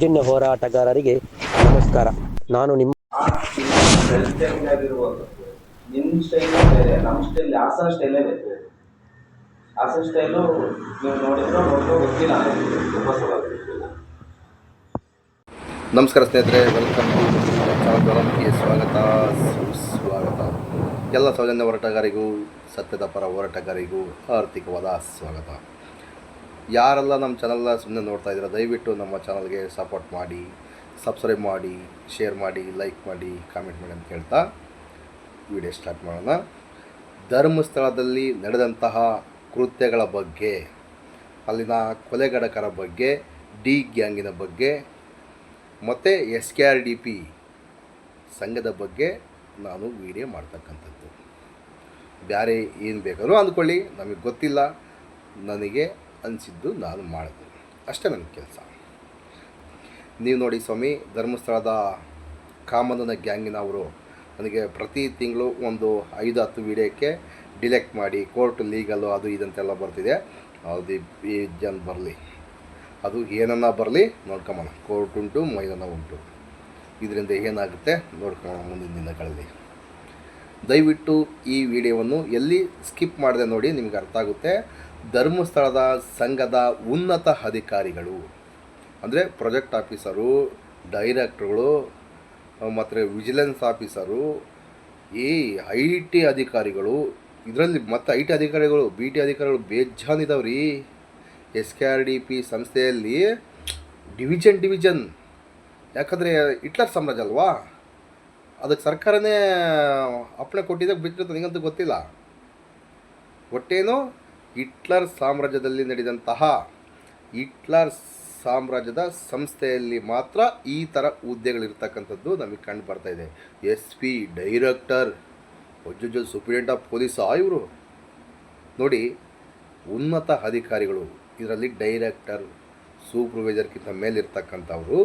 ಸೌಜನ್ಯ ಹೋರಾಟಗಾರರಿಗೆ ನಮಸ್ಕಾರ. ನಾನು ನಿಮ್ಮ ನಮಸ್ಕಾರ ಸ್ನೇಹಿತರೆ ವೆಲ್ಕಮ್ ಸ್ವಾಗತ, ಸುಸ್ವಾಗತ. ಎಲ್ಲ ಸೌಜನ್ಯ ಹೋರಾಟಗಾರಿಗೂ, ಸತ್ಯದ ಪರ ಹೋರಾಟಗಾರಿಗೂ ಆರ್ಥಿಕವಾದ ಸ್ವಾಗತ. ಯಾರೆಲ್ಲ ನಮ್ಮ ಚಾನಲ್ನ ಸುಮ್ಮನೆ ನೋಡ್ತಾ ಇದ್ದೀರಾ, ದಯವಿಟ್ಟು ನಮ್ಮ ಚಾನಲ್ಗೆ ಸಪೋರ್ಟ್ ಮಾಡಿ ಸಬ್ಸ್ಕ್ರೈಬ್ ಮಾಡಿ ಶೇರ್ ಮಾಡಿ ಲೈಕ್ ಮಾಡಿ ಕಾಮೆಂಟ್ ಮಾಡಿ ಅಂತ ಹೇಳ್ತಾ ವಿಡಿಯೋ ಸ್ಟಾರ್ಟ್ ಮಾಡೋಣ. ಧರ್ಮಸ್ಥಳದಲ್ಲಿ ನಡೆದಂತಹ ಕೃತ್ಯಗಳ ಬಗ್ಗೆ, ಅಲ್ಲಿನ ಕೊಲೆಗಡಕರ ಬಗ್ಗೆ, ಡಿ ಗ್ಯಾಂಗಿನ ಬಗ್ಗೆ, ಮತ್ತು S K R D P ಸಂಘದ ಬಗ್ಗೆ ನಾನು ವಿಡಿಯೋ ಮಾಡ್ತಕ್ಕಂಥದ್ದು. ಬೇರೆ ಏನು ಬೇಕಾದರೂ ಅಂದ್ಕೊಳ್ಳಿ, ನಮಗೆ ಗೊತ್ತಿಲ್ಲ, ನನಗೆ ಅನಿಸಿದ್ದು ನಾನು ಮಾಡಿದೆ ಅಷ್ಟೇ ನನ್ನ ಕೆಲಸ. ನೀವು ನೋಡಿ ಸ್ವಾಮಿ, ಧರ್ಮಸ್ಥಳದ ಕಾಮಂದನ ಗ್ಯಾಂಗಿನವರು ನನಗೆ ಪ್ರತಿ ತಿಂಗಳು ಒಂದು ಐದು, ಹತ್ತು ವಿಡಿಯೋಕ್ಕೆ ಡಿಲೆಕ್ಟ್ ಮಾಡಿ ಕೋರ್ಟ್ ಲೀಗಲ್ಲು ಅದು ಇದಂತೆಲ್ಲ ಬರ್ತಿದೆ. ಅದು ಈ ಜನ ಬರಲಿ. ಅದು ಏನನ್ನ ಬರಲಿ ನೋಡ್ಕೊಂಬೋಣ ಕೋರ್ಟ್ ಉಂಟು, ಮೈದಾನ ಉಂಟು. ಇದರಿಂದ ಏನಾಗುತ್ತೆ ನೋಡ್ಕೊಳ್ಳೋಣ ಮುಂದಿನ ದಿನಗಳಲ್ಲಿ. ದಯವಿಟ್ಟು ಈ ವಿಡಿಯೋವನ್ನು ಎಲ್ಲಿ ಸ್ಕಿಪ್ ಮಾಡಿದೆ ನೋಡಿ ನಿಮಗೆ ಅರ್ಥ ಆಗುತ್ತೆ. ಧರ್ಮಸ್ಥಳದ ಸಂಘದ ಉನ್ನತ ಅಧಿಕಾರಿಗಳು, ಅಂದರೆ ಪ್ರಾಜೆಕ್ಟ್ ಆಫೀಸರು, ಡೈರೆಕ್ಟ್ರುಗಳು, ಮತ್ತು ವಿಜಿಲೆನ್ಸ್ ಆಫೀಸರು, ಈ ಐ ಟಿ ಅಧಿಕಾರಿಗಳು, ಇದರಲ್ಲಿ ಮತ್ತು ಐ ಟಿ ಅಧಿಕಾರಿಗಳು, ಬಿ ಟಿ ಅಧಿಕಾರಿಗಳು ಬೇಜಾನಿದಾವೆ ರೀ S K R D P ಸಂಸ್ಥೆಯಲ್ಲಿ ಡಿವಿಜನ್ ಡಿವಿಜನ್. ಯಾಕಂದರೆ ಹಿಟ್ಲರ್ ಸಾಮ್ರಾಜ್ಯ ಅಲ್ವಾ? ಅದಕ್ಕೆ ಸರ್ಕಾರನೇ ಅಪ್ಪಣೆ ಕೊಟ್ಟಿದ್ದಾಗ ಬಿಟ್ಟಿರ್ತದೆ ನಿಗಂತೂ ಗೊತ್ತಿಲ್ಲ. ಒಟ್ಟೇನು ಹಿಟ್ಲರ್ ಸಾಮ್ರಾಜ್ಯದಲ್ಲಿ ನಡೆದಂತಹ ಹಿಟ್ಲರ್ ಸಾಮ್ರಾಜ್ಯದ ಸಂಸ್ಥೆಯಲ್ಲಿ ಮಾತ್ರ ಈ ಥರ ಹುದ್ದೆಗಳಿರ್ತಕ್ಕಂಥದ್ದು ನಮಗೆ ಕಂಡು ಬರ್ತಾ ಇದೆ. ಎಸ್ ಪಿ, ಡೈರೆಕ್ಟರ್, ಒಜ್ಜೊಜ್ಜ ಸುಪ್ರೀಂಟ್ ಆಫ್ ಪೊಲೀಸಾ ಇವರು. ನೋಡಿ ಉನ್ನತ ಅಧಿಕಾರಿಗಳು, ಇದರಲ್ಲಿ ಡೈರೆಕ್ಟರ್ ಸೂಪರ್ವೈಸರ್ಗಿಂತ ಮೇಲಿರ್ತಕ್ಕಂಥವರು,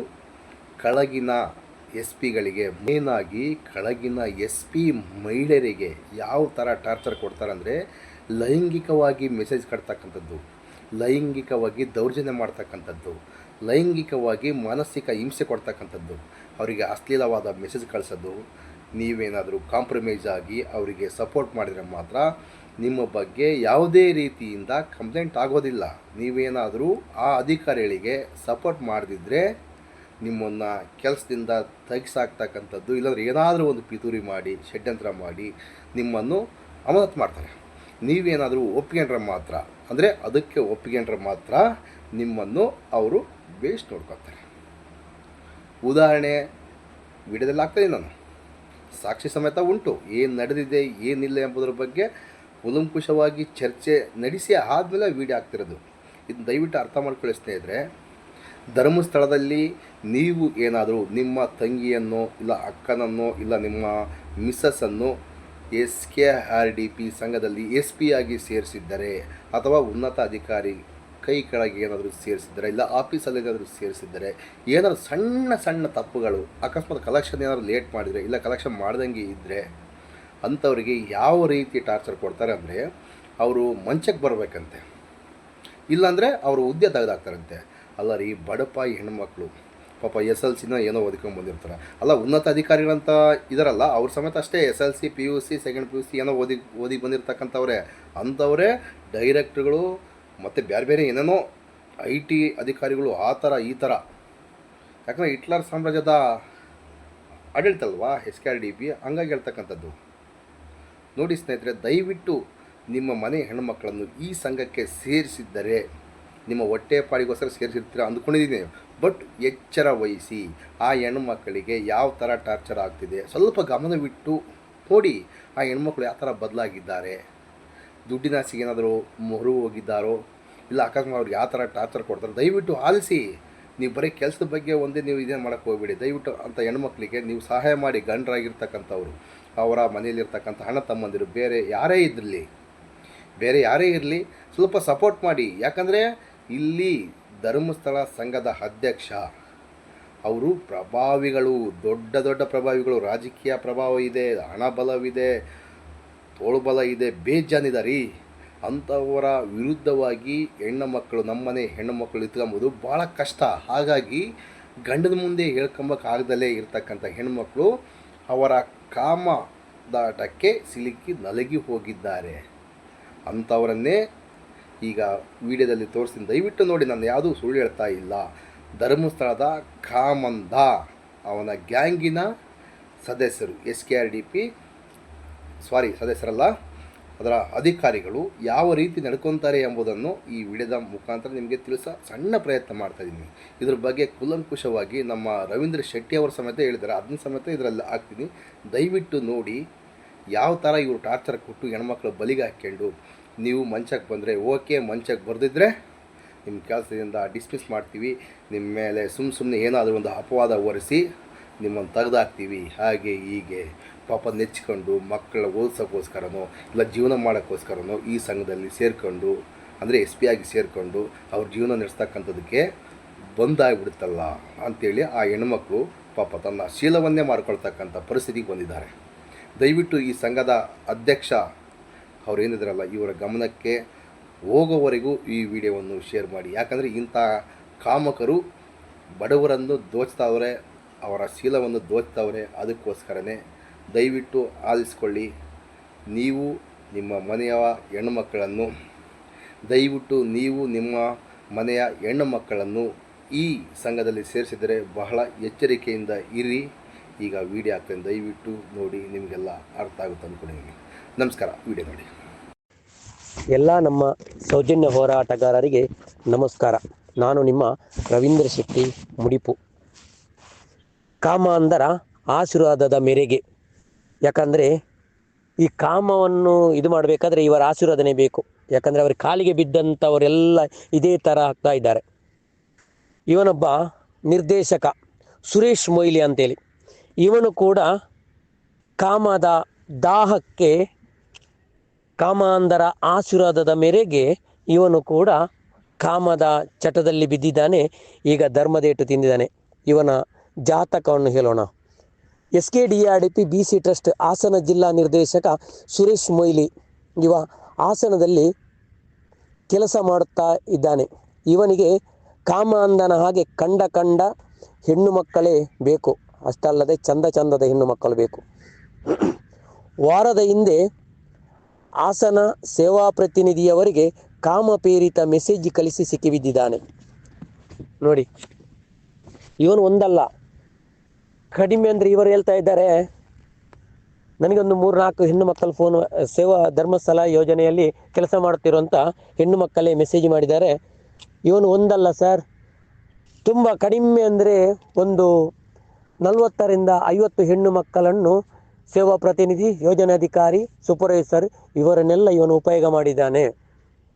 ಕೆಳಗಿನ ಎಸ್ ಪಿಗಳಿಗೆ, ಮೇನಾಗಿ ಕೆಳಗಿನ ಎಸ್ ಪಿ ಮಹಿಳೆಯರಿಗೆ ಯಾವ ಥರ ಟಾರ್ಚರ್ ಕೊಡ್ತಾರಂದರೆ ಲೈಂಗಿಕವಾಗಿ ಮೆಸೇಜ್ ಕಟ್ತಕ್ಕಂಥದ್ದು, ಲೈಂಗಿಕವಾಗಿ ದೌರ್ಜನ್ಯ ಮಾಡ್ತಕ್ಕಂಥದ್ದು, ಲೈಂಗಿಕವಾಗಿ ಮಾನಸಿಕ ಹಿಂಸೆ ಕೊಡ್ತಕ್ಕಂಥದ್ದು, ಅವರಿಗೆ ಅಶ್ಲೀಲವಾದ ಮೆಸೇಜ್ ಕಳಿಸೋದು, ನೀವೇನಾದರೂ ಕಾಂಪ್ರಮೈಸ್ ಆಗಿ ಅವರಿಗೆ ಸಪೋರ್ಟ್ ಮಾಡಿದರೆ ಮಾತ್ರ ನಿಮ್ಮ ಬಗ್ಗೆ ಯಾವುದೇ ರೀತಿಯಿಂದ ಕಂಪ್ಲೇಂಟ್ ಆಗೋದಿಲ್ಲ. ನೀವೇನಾದರೂ ಆ ಅಧಿಕಾರಿಗಳಿಗೆ ಸಪೋರ್ಟ್ ಮಾಡದಿದ್ದರೆ ನಿಮ್ಮನ್ನು ಕೆಲಸದಿಂದ ತೆಗೆಸಾಕ್ತಕ್ಕಂಥದ್ದು ಇಲ್ಲಾಂದ್ರೆ ಏನಾದರೂ ಒಂದು ಪಿತೂರಿ ಮಾಡಿ, ಷಡ್ಯಂತ್ರ ಮಾಡಿ ನಿಮ್ಮನ್ನು ಅಮಾನತ್ ಮಾಡ್ತಾರೆ. ನೀವೇನಾದರೂ ಒಪ್ಕೊಂಡ್ರೆ ಮಾತ್ರ, ಅಂದರೆ ಅದಕ್ಕೆ ಒಪ್ಕೊಂಡ್ರೆ ಮಾತ್ರ ನಿಮ್ಮನ್ನು ಅವರು ಬೇಸ್ಟ್ ನೋಡ್ಕೊತಾರೆ ಉದಾಹರಣೆ, ವಿಡಿಯೋದಲ್ಲಿ ಆಗ್ತಾಯಿದೆ ನಾನು. ಸಾಕ್ಷಿ ಸಮೇತ ಉಂಟು, ಏನು ನಡೆದಿದೆ, ಏನಿಲ್ಲ ಎಂಬುದರ ಬಗ್ಗೆ ಕುಲಂಕುಷವಾಗಿ ಚರ್ಚೆ ನಡೆಸಿ ಆದಮೇಲೆ ವೀಡಿಯೋ ಆಗ್ತಿರೋದು ಇದು ದಯವಿಟ್ಟು ಅರ್ಥ ಮಾಡ್ಕೊಳ್ಳಿ ಸ್ನೇಹಿತರೆ. ಧರ್ಮಸ್ಥಳದಲ್ಲಿ ನೀವು ಏನಾದರೂ ನಿಮ್ಮ ತಂಗಿಯನ್ನು, ಇಲ್ಲ ಅಕ್ಕನನ್ನು, ಇಲ್ಲ ನಿಮ್ಮ ಮಿಸ್ಸಸ್ಸನ್ನು S K R D P ಸಂಘದಲ್ಲಿ ಎಸ್ ಪಿ ಆಗಿ ಸೇರಿಸಿದ್ದರೆ ಅಥವಾ ಉನ್ನತ ಅಧಿಕಾರಿ ಕೈ ಕೆಳಗೆ ಏನಾದರೂ ಸೇರಿಸಿದ್ದರೆ ಇಲ್ಲ ಆಫೀಸಲ್ಲಿ ಏನಾದರೂ ಸೇರಿಸಿದ್ದರೆ ಏನಾದರೂ ಸಣ್ಣ ಸಣ್ಣ ತಪ್ಪುಗಳು ಅಕಸ್ಮಾತ್ ಕಲೆಕ್ಷನ್ ಏನಾದರೂ ಲೇಟ್ ಮಾಡಿದರೆ ಇಲ್ಲ ಕಲೆಕ್ಷನ್ ಮಾಡ್ದಂಗೆ ಇದ್ದರೆ ಅಂಥವರಿಗೆ ಯಾವ ರೀತಿ ಟಾರ್ಚರ್ ಕೊಡ್ತಾರೆ ಅಂದರೆ ಅವರು ಮಂಚಕ್ಕೆ ಬರಬೇಕಂತೆ ಇಲ್ಲಾಂದರೆ ಅವರು ಹುದ್ದೆ ತೆಗೆದಾಕ್ತಾರಂತೆ. ಅಲ್ಲ ರೀ, ಬಡಪಾಯಿ ಹೆಣ್ಮಕ್ಳು. ಪಾಪ ಎಸ್ ಎಲ್ ಸಿನ ಏನೋ ಓದ್ಕೊಂಡು ಬಂದಿರ್ತಾರೆ. ಅಲ್ಲ, ಉನ್ನತ ಅಧಿಕಾರಿಗಳಂತ ಇದರಲ್ಲ, ಅವ್ರ ಸಮೇತ ಅಷ್ಟೇ S L C, P U C second P U C ಏನೋ ಓದಿ ಓದಿ ಬಂದಿರತಕ್ಕಂಥವ್ರೆ. ಅಂಥವರೇ ಡೈರೆಕ್ಟ್ರುಗಳು ಮತ್ತು ಬೇರೆ ಬೇರೆ ಏನೇನೋ ಐ ಟಿ ಅಧಿಕಾರಿಗಳು ಆ ಥರ, ಈ ಥರ. ಯಾಕಂದರೆ ಹಿಟ್ಲರ್ ಸಾಮ್ರಾಜ್ಯದ ಆಡಳಿತ ಅಲ್ವಾ, S K R D P, ಹಂಗಾಗಿ ಹೇಳ್ತಕ್ಕಂಥದ್ದು. ನೋಡಿ ಸ್ನೇಹಿತರೆ, ದಯವಿಟ್ಟು ನಿಮ್ಮ ಮನೆ ಹೆಣ್ಣುಮಕ್ಕಳನ್ನು ಈ ಸಂಘಕ್ಕೆ ಸೇರಿಸಿದ್ದರೆ, ನಿಮ್ಮ ಹೊಟ್ಟೆ ಪಾಡಿಗೋಸ್ಕರ ಸೇರಿಸಿರ್ತೀರ ಅಂದ್ಕೊಂಡಿದ್ದೀನಿ. ಬಟ್ ಎಚ್ಚರ ವಹಿಸಿ ಆ ಹೆಣ್ಮಕ್ಕಳಿಗೆ ಯಾವ ಥರ ಟಾರ್ಚರ್ ಆಗ್ತಿದೆ. ಸ್ವಲ್ಪ ಗಮನವಿಟ್ಟು ನೋಡಿ ಆ ಹೆಣ್ಮಕ್ಳು ಯಾವ ಥರ ಬದಲಾಗಿದ್ದಾರೆ. ದುಡ್ಡಿನ ಏನಾದರೂ ಮೊರು ಹೋಗಿದ್ದಾರೋ, ಇಲ್ಲ ಅಕಸ್ಮಾತ್ ಅವ್ರಿಗೆ ಯಾವ ಥರ ಟಾರ್ಚರ್ ಕೊಡ್ತಾರೆ, ದಯವಿಟ್ಟು ಆಲಿಸಿ. ನೀವು ಬರೀ ಕೆಲಸದ ಬಗ್ಗೆ ಒಂದೇ ನೀವು ಇದೇನು ಮಾಡೋಕ್ಕೆ ಹೋಗ್ಬೇಡಿ. ದಯವಿಟ್ಟು ಅಂಥ ಹೆಣ್ಮಕ್ಳಿಗೆ ನೀವು ಸಹಾಯ ಮಾಡಿ. ಗಂಡರಾಗಿರ್ತಕ್ಕಂಥವ್ರು, ಅವರ ಮನೆಯಲ್ಲಿರ್ತಕ್ಕಂಥ ಹಣ ತಮ್ಮಂದಿರು, ಬೇರೆ ಯಾರೇ ಇದ್ರಲ್ಲಿ, ಬೇರೆ ಯಾರೇ ಇರಲಿ, ಸ್ವಲ್ಪ ಸಪೋರ್ಟ್ ಮಾಡಿ. ಯಾಕಂದರೆ ಇಲ್ಲಿ ಧರ್ಮಸ್ಥಳ ಸಂಘದ ಅಧ್ಯಕ್ಷ. ಅವರು ಪ್ರಭಾವಿಗಳು, ದೊಡ್ಡ ದೊಡ್ಡ ಪ್ರಭಾವಿಗಳು, ರಾಜಕೀಯ ಪ್ರಭಾವ ಇದೆ, ಹಣಬಲವಿದೆ, ತೋಳುಬಲ ಇದೆ, ಬೇಜಾನಿದಾರಿ. ಅಂಥವರ ವಿರುದ್ಧವಾಗಿ ಹೆಣ್ಣು ಮಕ್ಕಳು ನಮ್ಮನೆ ಹೆಣ್ಣು ಮಕ್ಕಳು ಇಟ್ಕೊಂಬೋದು ಭಾಳ ಕಷ್ಟ. ಹಾಗಾಗಿ ಗಂಡನ ಮುಂದೆ ಹೇಳ್ಕೊಂಬಕ್ಕಾಗ್ದಲೇ ಇರ್ತಕ್ಕಂಥ ಹೆಣ್ಮಕ್ಳು ಅವರ ಕಾಮದಾಟಕ್ಕೆ ಸಿಲುಕಿ ನಲಗಿ ಹೋಗಿದ್ದಾರೆ. ಅಂಥವರನ್ನೇ ಈಗ ವಿಡಿಯೋದಲ್ಲಿ ತೋರಿಸ್ತೀನಿ. ದಯವಿಟ್ಟು ನೋಡಿ, ನಾನು ಯಾವುದೂ ಸುಳ್ಳು ಹೇಳ್ತಾ ಇಲ್ಲ. ಧರ್ಮಸ್ಥಳದ ಕಾಮಂದ ಅವನ ಗ್ಯಾಂಗಿನ ಸದಸ್ಯರು, S K R D P sorry ಸದಸ್ಯರಲ್ಲ, ಅದರ ಅಧಿಕಾರಿಗಳು ಯಾವ ರೀತಿ ನಡ್ಕೊತಾರೆ ಎಂಬುದನ್ನು ಈ ವಿಡಿಯೋದ ಮುಖಾಂತರ ನಿಮಗೆ ತಿಳಿಸ ಸಣ್ಣ ಪ್ರಯತ್ನ ಮಾಡ್ತಾ ಇದ್ದೀನಿ. ಇದ್ರ ಬಗ್ಗೆ ಕುಲಂಕುಷವಾಗಿ ನಮ್ಮ ರವೀಂದ್ರ ಶೆಟ್ಟಿ ಅವರ ಸಮೇತ ಹೇಳಿದ್ದಾರೆ. ಅದನ್ನ ಸಮೇತ ಇದರಲ್ಲಿ ಹಾಕ್ತೀನಿ. ದಯವಿಟ್ಟು ನೋಡಿ, ಯಾವ ಥರ ಇವರು ಟಾರ್ಚರ್ ಕೊಟ್ಟು ಹೆಣ್ಮಕ್ಳು ಬಲಿಗೆ ಹಾಕ್ಕೊಂಡು ನೀವು ಮಂಚಕ್ಕೆ ಬಂದರೆ ಓಕೆ, ಮಂಚಕ್ಕೆ ಬರೆದಿದ್ರೆ ನಿಮ್ಮ ಕೆಲಸದಿಂದ ಡಿಸ್ಮಿಸ್ ಮಾಡ್ತೀವಿ. ನಿಮ್ಮ ಮೇಲೆ ಸುಮ್ಮ ಸುಮ್ಮನೆ ಏನಾದರೂ ಒಂದು ಅಪವಾದ ಹೊರಿಸಿ ನಿಮ್ಮನ್ನು ತೆಗೆದಾಕ್ತೀವಿ. ಹಾಗೆ ಹೀಗೆ ಪಾಪ ನೆಚ್ಕೊಂಡು ಮಕ್ಕಳ ಓದಿಸೋಕ್ಕೋಸ್ಕರನೋ, ಇಲ್ಲ ಜೀವನ ಮಾಡೋಕ್ಕೋಸ್ಕರನೋ ಈ ಸಂಘದಲ್ಲಿ ಸೇರಿಕೊಂಡು, ಅಂದರೆ ಎಸ್ ಪಿ ಆಗಿ ಸೇರಿಕೊಂಡು ಅವ್ರ ಜೀವನ ನಡೆಸ್ತಕ್ಕಂಥದ್ದಕ್ಕೆ ಬಂದಾಗ್ಬಿಡುತ್ತಲ್ಲ ಅಂಥೇಳಿ ಆ ಹೆಣ್ಮಕ್ಳು ಪಾಪ ತನ್ನ ಶೀಲವನ್ನೇ ಮಾರ್ಕೊಳ್ತಕ್ಕಂಥ ಪರಿಸ್ಥಿತಿಗೆ ಬಂದಿದ್ದಾರೆ. ದಯವಿಟ್ಟು ಈ ಸಂಘದ ಅಧ್ಯಕ್ಷ ಅವ್ರು ಏನಿದ್ರಲ್ಲ ಇವರ ಗಮನಕ್ಕೆ ಹೋಗೋವರೆಗೂ ಈ ವಿಡಿಯೋವನ್ನು ಶೇರ್ ಮಾಡಿ. ಯಾಕಂದರೆ ಇಂಥ ಕಾಮಕರು ಬಡವರನ್ನು ದೋಚ್ತಾವ್ರೆ, ಅವರ ಶೀಲವನ್ನು ದೋಚ್ತಾವ್ರೆ, ಅದಕ್ಕೋಸ್ಕರನೇ ದಯವಿಟ್ಟು ಆಲಿಸ್ಕೊಳ್ಳಿ. ನೀವು ನಿಮ್ಮ ಮನೆಯ ಹೆಣ್ಣುಮಕ್ಕಳನ್ನು ದಯವಿಟ್ಟು ನೀವು ನಿಮ್ಮ ಮನೆಯ ಹೆಣ್ಣು ಮಕ್ಕಳನ್ನು ಈ ಸಂಘದಲ್ಲಿ ಸೇರಿಸಿದರೆ ಬಹಳ ಎಚ್ಚರಿಕೆಯಿಂದ ಇರಿ. ಈಗ ವಿಡಿಯೋ ಆಗ್ತದೆ ದಯವಿಟ್ಟು ನೋಡಿ, ನಿಮಗೆಲ್ಲ ಅರ್ಥ ಆಗುತ್ತೆ ಅಂದ್ಕೊಂಡಿದ್ದೀನಿ ನಮಸ್ಕಾರ, ವಿಡಿಯೋ ನೋಡಿ. ಎಲ್ಲ ನಮ್ಮ ಸೌಜನ್ಯ ಹೋರಾಟಗಾರರಿಗೆ ನಮಸ್ಕಾರ. ನಾನು ನಿಮ್ಮ ರವೀಂದ್ರ ಶೆಟ್ಟಿ ಮುಡಿಪು. ಕಾಮ ಅಂದರ ಆಶೀರ್ವಾದದ ಮೇರೆಗೆ. ಯಾಕಂದರೆ ಈ ಕಾಮವನ್ನು ಇದು ಮಾಡಬೇಕಾದ್ರೆ ಇವರ ಆಶೀರ್ವಾದನೆ ಬೇಕು. ಯಾಕಂದರೆ ಅವರ ಕಾಲಿಗೆ ಬಿದ್ದಂಥವರೆಲ್ಲ ಇದೇ ಥರ ಆಗ್ತಾ ಇದ್ದಾರೆ. ಇವನೊಬ್ಬ ನಿರ್ದೇಶಕ ಸುರೇಶ್ ಮೊಯ್ಲಿ ಅಂತೇಳಿ. ಇವನು ಕೂಡ ಕಾಮದ ದಾಹಕ್ಕೆ ಕಾಮಾಂಧರ ಆಶೀರ್ವಾದದ ಮೇರೆಗೆ ಇವನು ಕೂಡ ಕಾಮದ ಚಟದಲ್ಲಿ ಬಿದ್ದಿದ್ದಾನೆ. ಈಗ ಧರ್ಮದೇಟು ತಿಂದಿದ್ದಾನೆ. ಇವನ ಜಾತಕವನ್ನು ಹೇಳೋಣ. S K D R D P B C trust Hassan ಜಿಲ್ಲಾ ನಿರ್ದೇಶಕ ಸುರೇಶ್ ಮೊಯ್ಲಿ ಇವ ಹಾಸನದಲ್ಲಿ ಕೆಲಸ ಮಾಡುತ್ತಾ ಇದ್ದಾನೆ. ಇವನಿಗೆ ಕಾಮಾಂಧನ ಹಾಗೆ ಕಂಡ ಕಂಡ ಹೆಣ್ಣು ಮಕ್ಕಳೇ ಬೇಕು. ಅಷ್ಟಲ್ಲದೆ ಚಂದ ಚಂದದ ಹೆಣ್ಣು ಮಕ್ಕಳು ಬೇಕು. ವಾರದ ಹಿಂದೆ ಹಾಸನ ಸೇವಾ ಪ್ರತಿನಿಧಿಯವರಿಗೆ ಕಾಮಪೇರಿತ ಮೆಸೇಜ್ ಕಳಿಸಿ ಸಿಕ್ಕಿಬಿದ್ದಿದ್ದಾನೆ. ನೋಡಿ, ಇವನು ಒಂದಲ್ಲ. ಕಡಿಮೆ ಅಂದರೆ ಇವರು ಹೇಳ್ತಾ ಇದ್ದಾರೆ, ನನಗೊಂದು ಮೂರು ನಾಲ್ಕು ಹೆಣ್ಣು ಮಕ್ಕಳ ಫೋನ್, ಸೇವಾ ಧರ್ಮಸ್ಥಳ ಯೋಜನೆಯಲ್ಲಿ ಕೆಲಸ ಮಾಡುತ್ತಿರುವಂಥ ಹೆಣ್ಣು ಮಕ್ಕಳೇ ಮೆಸೇಜ್ ಮಾಡಿದ್ದಾರೆ. ಇವನು ಒಂದಲ್ಲ ಸರ್. ತುಂಬ ಕಡಿಮೆ ಅಂದರೆ ಒಂದು ನಲವತ್ತರಿಂದ ಐವತ್ತು ಹೆಣ್ಣು ಮಕ್ಕಳನ್ನು ಸೇವಾ ಪ್ರತಿನಿಧಿ ಯೋಜನಾಧಿಕಾರಿ ಸೂಪರ್ವೈಸರ್ ಇವರನ್ನೆಲ್ಲ ಇವನು ಉಪಯೋಗ ಮಾಡಿದ್ದಾನೆ.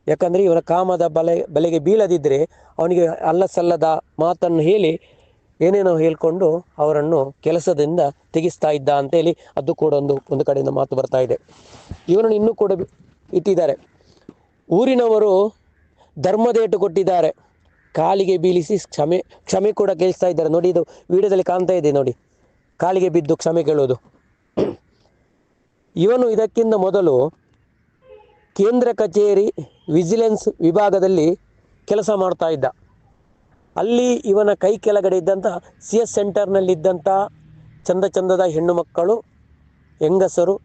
ಯಾಕಂದರೆ ಇವನ ಕಾಮದ ಬಲೆ, ಬಲೆಗೆ ಬೀಳದಿದ್ದರೆ ಅವನಿಗೆ ಅಲ್ಲ ಸಲ್ಲದ ಮಾತನ್ನು ಹೇಳಿ ಏನೇನೋ ಹೇಳ್ಕೊಂಡು ಅವರನ್ನು ಕೆಲಸದಿಂದ ತೆಗಿಸ್ತಾ ಇದ್ದ ಅಂತೇಳಿ ಅದು ಕೂಡ ಒಂದು ಒಂದು ಕಡೆಯಿಂದ ಮಾತು ಬರ್ತಾ ಇದೆ. ಇವನನ್ನು ಇನ್ನೂ ಕೂಡ ಇಟ್ಟಿದ್ದಾರೆ. ಊರಿನವರು ಧರ್ಮದೇಟು ಕೊಟ್ಟಿದ್ದಾರೆ. ಕಾಲಿಗೆ ಬೀಳಿಸಿ ಕ್ಷಮೆ ಕ್ಷಮೆ ಕೂಡ ಕೇಳಿಸ್ತಾ ಇದ್ದಾರೆ. ನೋಡಿ, ಇದು ವಿಡಿಯೋದಲ್ಲಿ ಕಾಣ್ತಾ ಇದೆ ನೋಡಿ. ಕಾಲಿಗೆ ಬಿದ್ದು ಕ್ಷಮೆ ಕೇಳೋದು. ಇವನು ಇದಕ್ಕಿಂತ ಮೊದಲು ಕೇಂದ್ರ ಕಚೇರಿ ವಿಜಿಲೆನ್ಸ್ ವಿಭಾಗದಲ್ಲಿ ಕೆಲಸ ಮಾಡ್ತಾ ಇದ್ದ. ಅಲ್ಲಿ ಇವನ ಕೈ ಕೆಳಗಡೆ ಇದ್ದಂಥ ಸಿ ಎಸ್ ಸೆಂಟರ್ನಲ್ಲಿದ್ದಂಥ ಚಂದ ಚಂದದ ಹೆಣ್ಣು ಮಕ್ಕಳು, ಹೆಂಗಸರು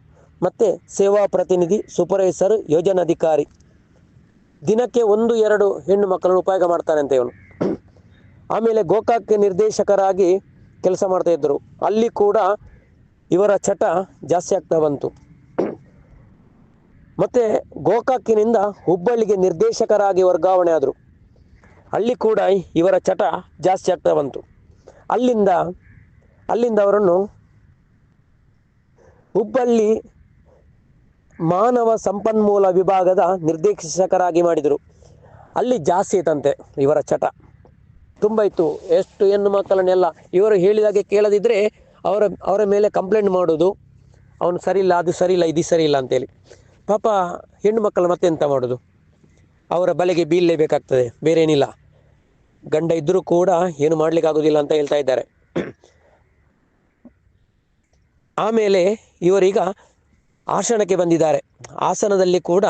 ಮತ್ತು ಸೇವಾ ಪ್ರತಿನಿಧಿ, ಸೂಪರ್ವೈಸರ್ ಯೋಜನಾಧಿಕಾರಿ ದಿನಕ್ಕೆ ಒಂದು, ಎರಡು ಹೆಣ್ಣು ಮಕ್ಕಳನ್ನು ಉಪಯೋಗ ಅಂತ ಇವನು. ಆಮೇಲೆ ಗೋಕಾಕ್ ನಿರ್ದೇಶಕರಾಗಿ ಕೆಲಸ ಮಾಡ್ತಾ ಇದ್ದರು. ಅಲ್ಲಿ ಕೂಡ ಇವರ ಚಟ ಜಾಸ್ತಿ ಆಗ್ತಾ ಬಂತು. ಮತ್ತು ಗೋಕಾಕಿನಿಂದ ಹುಬ್ಬಳ್ಳಿಗೆ ನಿರ್ದೇಶಕರಾಗಿ ವರ್ಗಾವಣೆ ಆದರು. ಅಲ್ಲಿ ಕೂಡ ಇವರ ಚಟ ಜಾಸ್ತಿ ಆಗ್ತಾ ಬಂತು. ಅಲ್ಲಿಂದ ಅಲ್ಲಿಂದ ಅವರನ್ನು ಹುಬ್ಬಳ್ಳಿ ಮಾನವ ಸಂಪನ್ಮೂಲ ವಿಭಾಗದ ನಿರ್ದೇಶಕರಾಗಿ ಮಾಡಿದರು. ಅಲ್ಲಿ ಜಾಸ್ತಿ ಇತ್ತಂತೆ ಇವರ ಚಟ. ತುಂಬ ಇತ್ತು. ಎಷ್ಟು ಹೆಣ್ಣು ಮಕ್ಕಳನ್ನೆಲ್ಲ ಇವರು ಹೇಳಿದಾಗೆ ಕೇಳದಿದ್ದರೆ ಅವರ ಅವರ ಮೇಲೆ ಕಂಪ್ಲೇಂಟ್ ಮಾಡೋದು. ಅವನು ಸರಿ ಇಲ್ಲ ಅದು ಸರಿ ಇಲ್ಲ ಇದು ಸರಿಯಿಲ್ಲ ಅಂತೇಳಿ. ಪಾಪ ಹೆಣ್ಣು ಮಕ್ಕಳು ಮತ್ತೆ ಎಂತ ಮಾಡೋದು? ಅವರ ಬಲೆಗೆ ಬೀಳಲೇಬೇಕಾಗ್ತದೆ ಬೇರೆ ಏನಿಲ್ಲ ಗಂಡ ಇದ್ದರೂ ಕೂಡ ಏನು ಮಾಡ್ಲಿಕ್ಕೆ ಆಗೋದಿಲ್ಲ ಅಂತ ಹೇಳ್ತಾ ಇದ್ದಾರೆ. ಆಮೇಲೆ ಇವರೀಗ ಆಸನಕ್ಕೆ ಬಂದಿದ್ದಾರೆ. ಆಸನದಲ್ಲಿ ಕೂಡ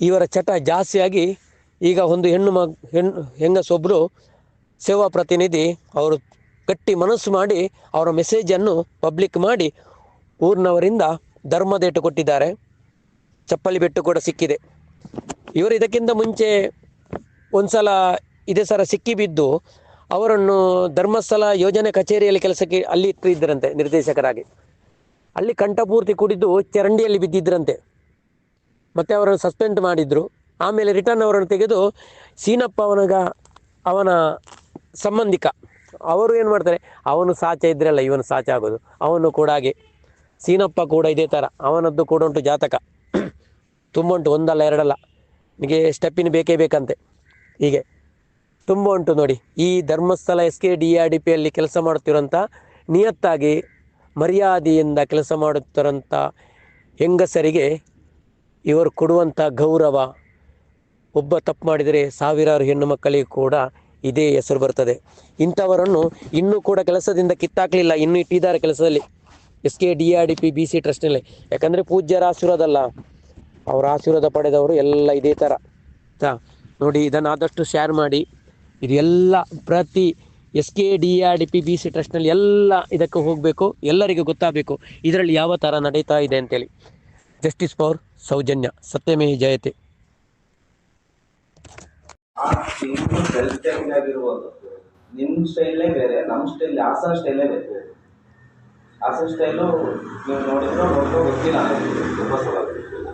ಇವರ ಚಟ ಜಾಸ್ತಿಯಾಗಿ ಈಗ ಒಂದು ಹೆಣ್ಣು ಮ ಹೆಣ್ಣು ಹೆಂಗಸೊಬ್ಬರು ಸೇವಾ ಪ್ರತಿನಿಧಿ ಅವರು ಗಟ್ಟಿ ಮನಸ್ಸು ಮಾಡಿ ಅವರ ಮೆಸೇಜನ್ನು ಪಬ್ಲಿಕ್ ಮಾಡಿ ಊರಿನವರಿಂದ ಧರ್ಮದೇಟು ಕೊಟ್ಟಿದ್ದಾರೆ. ಚಪ್ಪಲಿ ಬೆಟ್ಟು ಕೂಡ ಸಿಕ್ಕಿದೆ. ಇವರು ಇದಕ್ಕಿಂತ ಮುಂಚೆ ಒಂದ್ಸಲ ಇದೇ ಸಲ ಸಿಕ್ಕಿ ಬಿದ್ದು ಅವರನ್ನು ಧರ್ಮಸ್ಥಳ ಯೋಜನೆ ಕಚೇರಿಯಲ್ಲಿ ಕೆಲಸಕ್ಕೆ ಅಲ್ಲಿ ಇಟ್ಟಿದ್ದರಂತೆ ನಿರ್ದೇಶಕರಾಗಿ. ಅಲ್ಲಿ ಕಂಠಪೂರ್ತಿ ಕುಡಿದು ಚರಂಡಿಯಲ್ಲಿ ಬಿದ್ದಿದ್ದರಂತೆ ಮತ್ತೆ ಅವರನ್ನು ಸಸ್ಪೆಂಡ್ ಮಾಡಿದ್ರು. ಆಮೇಲೆ ರಿಟರ್ನ್ ಅವರನ್ನು ತೆಗೆದು ಸೀನಪ್ಪ ಅವನಗ ಅವನ ಸಂಬಂಧಿಕ. ಅವರು ಏನು ಮಾಡ್ತಾರೆ? ಅವನು ಸಾಚ ಇದ್ರಲ್ಲ ಇವನು ಸಾಚ ಆಗೋದು. ಅವನು ಕೂಡ ಹಾಗೆ ಸೀನಪ್ಪ ಕೂಡ ಇದೇ ಥರ ಅವನದ್ದು ಕೂಡ ಉಂಟು ಜಾತಕ. ತುಂಬ ಉಂಟು, ಒಂದಲ್ಲ ಎರಡಲ್ಲ. ನಿಮಗೆ ಸ್ಟೆಪ್ಪಿನ ಬೇಕೇ ಬೇಕಂತೆ. ಹೀಗೆ. ತುಂಬ ಉಂಟು ನೋಡಿ. ಈ Dharmasthala S K D R D ಪಿಯಲ್ಲಿ ಕೆಲಸ ಮಾಡುತ್ತಿರುವಂಥ ನಿಯತ್ತಾಗಿ ಮರ್ಯಾದೆಯಿಂದ ಕೆಲಸ ಮಾಡುತ್ತಿರುವಂಥ ಹೆಂಗಸರಿಗೆ ಇವರು ಕೊಡುವಂಥ ಗೌರವ ಒಬ್ಬ ತಪ್ಪು ಮಾಡಿದರೆ ಸಾವಿರಾರು ಹೆಣ್ಣು ಮಕ್ಕಳಿಗೆ ಕೂಡ ಇದೇ ಹೆಸರು ಬರ್ತದೆ. ಇಂಥವರನ್ನು ಇನ್ನೂ ಕೂಡ ಕೆಲಸದಿಂದ ಕಿತ್ತಾಕಲಿಲ್ಲ. ಇನ್ನೂ ಇಟ್ಟಿದ್ದಾರೆ ಕೆಲಸದಲ್ಲಿ. S K, D R, D P, B C ಟ್ರಸ್ಟ್ನಲ್ಲಿ. ಯಾಕಂದರೆ ಪೂಜ್ಯರ ಆಶೀರ್ವಾದ ಅಲ್ಲ ಅವರ ಆಶೀರ್ವಾದ ಪಡೆದವರು ಎಲ್ಲ ಇದೇ ಥರ. ಆಯ್ತಾ? ನೋಡಿ ಇದನ್ನು ಆದಷ್ಟು ಶೇರ್ ಮಾಡಿ. ಇದು ಎಲ್ಲ ಪ್ರತಿ S K, D R, D P, B C ಟ್ರಸ್ಟ್ನಲ್ಲಿ ಎಲ್ಲ ಇದಕ್ಕೆ ಹೋಗಬೇಕು. ಎಲ್ಲರಿಗೂ ಗೊತ್ತಾಗಬೇಕು ಇದರಲ್ಲಿ ಯಾವ ಥರ ನಡೀತಾ ಇದೆ ಅಂತೇಳಿ. Justice for Soujanya. ಸತ್ಯಮೇ ಜಯತೆ. ನಿಮ್ಮ ಸ್ಟೈಲೇ ಬೇರೆ, ನಮ್ಮ ಸ್ಟೈಲ್ ಹಾಸನ ಸ್ಟೈಲೇ ಬೇರೆ. ಹಾಸನ ಸ್ಟೈಲು ನೀವು ನೋಡಿದ್ರು ನೋಡ್ಕೊ ಗೊತ್ತಿಲ್ಲ. ತುಂಬ ಗೊತ್ತಿಲ್ಲ.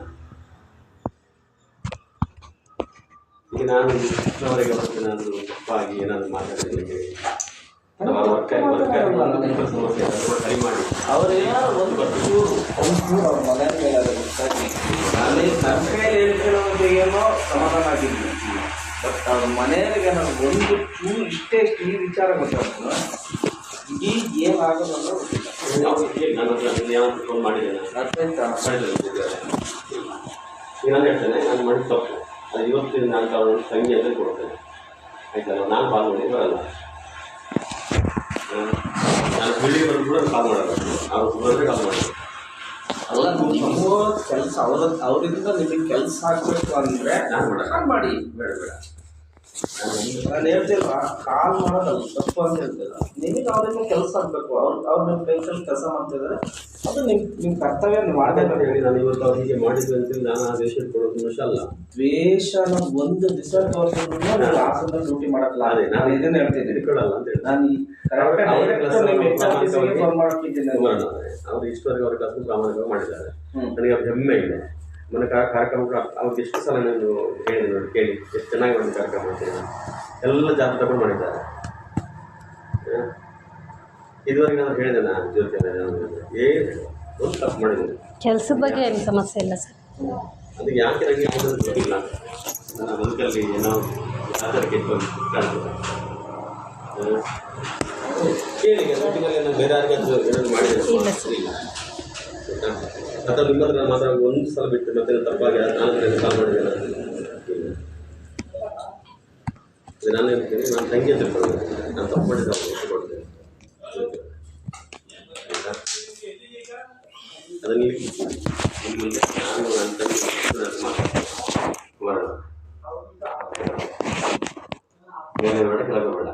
ಈಗ ನಾನು ಇಷ್ಟವರೆಗೆ ಮತ್ತೆ ನಾನು ತಪ್ಪಾಗಿ ಏನಾದರೂ ಕೈಯಲ್ಲಿ ಏನೋ ಸಮಾಧಾನ ಆಗಿದ್ವಿ ಬಟ್ ಅವ್ರ ಮನೆಯವರಿಗೆ ನನಗೆ ಒಂದು ಚೂರು ಇಷ್ಟೇ ಇಷ್ಟು ಈ ವಿಚಾರ ಗೊತ್ತಾಗ್ತದೆ? ಈಗ ಏನಾಗೋದು ಅನ್ನೋ ಗೊತ್ತಿಲ್ಲ ಯಾವ- ಫೋನ್ ಮಾಡಿದ್ದೇನೆ ನಾನು ಹೇಳ್ತೇನೆ ನಾನು ಮಾಡಿ ತಪ್ಪು ಅದು ಇವತ್ತಿನ ನಾನು ಅವ್ರ ತಂಗಿ ಅಂತ ಕೊಡ್ತೇನೆ ಆಯ್ತಲ್ಲ ನಾನು ಕಾಲ್ ಮಾಡಿ ಬರಲ್ಲ. ನಾನು ಬೆಳಿಗ್ಗೆ ಬಂದು ಕೂಡ ಕಾಲ್ ಮಾಡಲ್ಲ ಅವ್ರು ಬರೋದೇ ಕಾಲ್ ಮಾಡಿ ಅಲ್ಲ ನಿಮ್ಮ ಕೆಲಸ ಅವ್ರ ಅವರಿಂದ ನಿಮಗೆ ಕೆಲಸ ಆಗಬೇಕು ಅಂದ್ರೆ ನಾನು ಮಾಡಲ್ಲ. ಮಾಡಿ ಬೇಡ ಬೇಡ ನಾನು ಹೇಳ್ತಿಲ್ವಾ? ಕಾಲ್ ಮಾಡೋದಲ್ಲ ತಪ್ಪು ಅಂತ ಹೇಳ್ತಿಲ್ಲ. ನಿಮಗೆ ಅವ್ರಿಂದ ಕೆಲಸ ಆಗ್ಬೇಕು. ಅವ್ರು ಅವ್ರು ನಿಮ್ಮ ಕೆಲಸ ಕೆಲಸ ಮಾಡ್ತಿದ್ದಾರೆ ಅದು ನಿಮ್ ನಿಮ್ ಕರ್ತವ್ಯ ನೀವು ಮಾಡಬೇಕು. ಹೇಳಿ ನಾನು ಇವತ್ತು ಅವ್ರು ಹೀಗೆ ಮಾಡಿದ್ದು ಅಂತೇಳಿ ನಾನು ಆ ದೇಶ ಕೊಡೋದು ವಿಷ ಅಲ್ಲ ದ್ವೇಷನ ಒಂದು ದಿವಸ ತೋರಿಸಿದ್ರು ನಾನು ಹಾಸನ ಡ್ಯೂಟಿ ಮಾಡಕ್ಕಲ್ಲ ಅದೇ ನಾನು ನಾನು ಇದನ್ನ ಹೇಳ್ತಿದ್ದೀನಿ. ಇಟ್ಕೊಳ್ಳಲ್ಲ ಅಂತ ಹೇಳಿ. ನಾನು ಈ ಅವ್ರ- ಅವ್ರ ಕೆಲಸ ನಿಮ್ಮ ಪ್ರಾಮಾಣಿಕವಾಗಿ HRPC ಗೆ ಫೋನ್ ಮಾಡಕ್ಕಿದ್ದೀನಿ ಕುಮಾರಣ್ಣ ಅವರು ಇಷ್ಟವರೆಗೆ ಅವ್ರ ಕೆಲಸ ಪ್ರಾಮಾಣಿಕವಾಗಿ ಮಾಡಿದ್ದಾರೆ. ನನಗೆ ಹೆಮ್ಮೆ ಇದೆ. ಮೊನ್ನೆ ಕಾರ್ಯಕ್ರಮಗಳು ಕಾರ್ಯಕ್ರಮ ಅವ್ರಿಗೆ ಎಷ್ಟು ಸಲ ನಾನು ಹೇಳಿದೆ ನೋಡಿ ಕೇಳಿ ಎಷ್ಟು ಚೆನ್ನಾಗಿ ಒಂದು ಕಾರ್ಯಕ್ರಮ ಮಾಡ್ತೀನಿ. ಎಲ್ಲ ಜಾತಿ ತಗೊಂಡು ಮಾಡಿದ್ದಾರೆ? ಇದುವರೆಗೆ ನಾನು ಹೇಳಿದೆ ನಾನು ಜ್ಯೋತಿ ಏನು ಒಂದು ತಪ್ಪು ಮಾಡಿದ್ದೀನಿ ಕೆಲಸದ ಬಗ್ಗೆ ಏನು ಸಮಸ್ಯೆ ಇಲ್ಲ ಸರ್ ಅದು ಯಾಕೆ ನನಗೆ ಯಾವುದೂ ಗೊತ್ತಿಲ್ಲ ನನ್ನ ಬದುಕಲ್ಲಿ ಏನೋ ಆಧಾರ ಕೆಟ್ಟು ಕಾಣ್ತದೆ? ಕೇಳಿ ನಾನು ಬೇರೆ ಯಾರಿಗಾದ್ರೂ ಏನಾದ್ರು ಸರ್. ಇಲ್ಲ ಅಥವಾ ನಿಮ್ಮ ಹತ್ರ ಮಾತ್ರ ಒಂದು ಸಲ ಬಿಟ್ಟು ಮತ್ತೆ ತಪ್ಪಾಗಿ ನಾನು ಕಾಲ್ ಮಾಡಿದೆ ಇದು ನಾನು ಹೇಳ್ತೀನಿ ನಾನು ತಂಗಿ ಅಂತ ನಾನು ತಪ್ಪು ಮಾಡಿದ್ದೆ ಆಯ್ತಾ? ಅದನ್ನ ಮುಂದೆ ನಾನು ನನ್ನ ತಂಗಿ ನಾನು ಕುಮಾರಣ್ಣ ಮೇಲೆ ಬೇಡ ಕೆಳಗೆ ಬೇಡ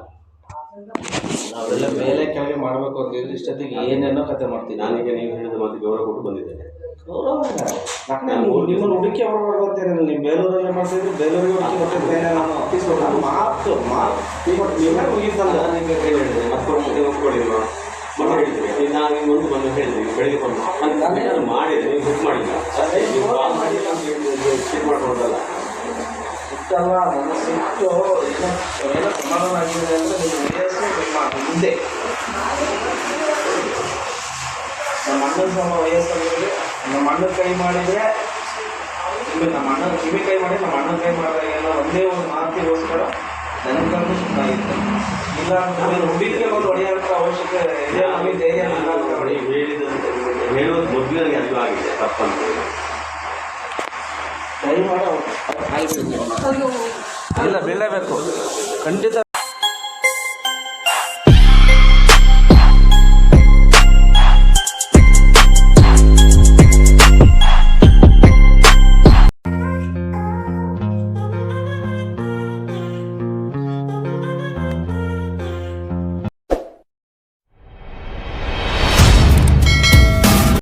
ನಾವೆಲ್ಲ ಮೇಲೆ ಕೆಳಗೆ ಮಾಡಬೇಕು ಅಂತ ಇಷ್ಟೊತ್ತಿಗೆ ಏನೇನೋ ಕತೆ ಮಾಡ್ತೀನಿ ನಾನೀಗ ನೀವು ಹೇಳಿದ ಮಾತು ಗೌರವ ಕೊಟ್ಟು ಬಂದಿದ್ದೇನೆ. ನಾನು ನಿಮ್ಮನ್ನು ಹುಡುಕಿ ಅವ್ರು ಮಾಡ್ಕೊತೇನೆ ನೀವು ಬೇಲೂರಲ್ಲೇ ಮಾಡ್ತಿದ್ರು ಬೇಲೂರಿಗೆ ಹುಡುಕಿ ಕೊಟ್ಟಿದ್ದೇನೆ ನಾನು ನಾನು ಮಾತು ಮಾತು. ನೀವೇ ಮುಗಿತಲ್ಲ ನಾನೀಗ ಹೇಳಿದ್ರೆ. ಹೇಳಿದೆ ಮತ್ತೆ ಮತ್ತೆ ಒಪ್ಕೊಳ್ಳಿಲ್ವಾ ಮೊನ್ನೆ ಹೇಳಿದ್ರಿ. ನಾನು ನಿಮ್ಗೆ ಒಂದು ಬಂದು ಹೇಳಿದ್ವಿ ಬೆಳಿಗ್ಗೆ ಬಂದು. ನಾನು ನಾನು ಮಾಡಿದೆ ನೀವು ಬುಕ್ ಮಾಡಿಲ್ಲ ಅದೇ ನೀವು ಕಾಲ್ ಮಾಡಿಲ್ಲ ಅಂತ ಹೇಳಿದ್ರೆ ಚೆಕ್ ಮಾಡ್ಕೊಂಡಲ್ಲ ಇಷ್ಟಲ್ಲ ನನ್ನ ಸಿಟ್ಟು ಏನೋ ಏನೋ ಸಮಾಧಾನ ಆಗಿದೆ ಅಂದರೆ ನಿಮ್ಮ ಮುಂದೆ. ನಮ್ಮ ಅಣ್ಣನ ಸಮ ವಯಸ್ಸಾಗಿದೆ ನಮ್ಮ ಅಣ್ಣನ ಕೈ ಮಾಡಿದ್ರೆ ನಿಮಗೆ ನಮ್ಮ ಅಣ್ಣನ ಕಿವಿ ಕೈ ಮಾಡಿ ನಮ್ಮ ಅಣ್ಣನ ಕೈ ಮಾಡಿದ್ರೆ ಏನೋ ಒಂದೇ ಒಂದು ಮಾತಿಗೋಸ್ಕರ ನನಗಂತೂ ಇತ್ತು ಇಲ್ಲ ಅಂತಂದ್ರೆ ಹುಡುಗಿಗೆ ಒಂದು ಹೊಡೆಯೋಂಥ ಅವಶ್ಯಕತೆ ಇದೆ. ನಮಗೆ ಧೈರ್ಯ ಇಲ್ಲ ಹೇಳಿದಂತ ಹೇಳೋದು ಮೊದಲು ನನಗೆ ಅರಿವು ಆಗಿದೆ ತಪ್ಪಂತ ದಯಮಾಡಿ ಇಲ್ಲ ಬೀಳಲೇಬೇಕು ಖಂಡಿತ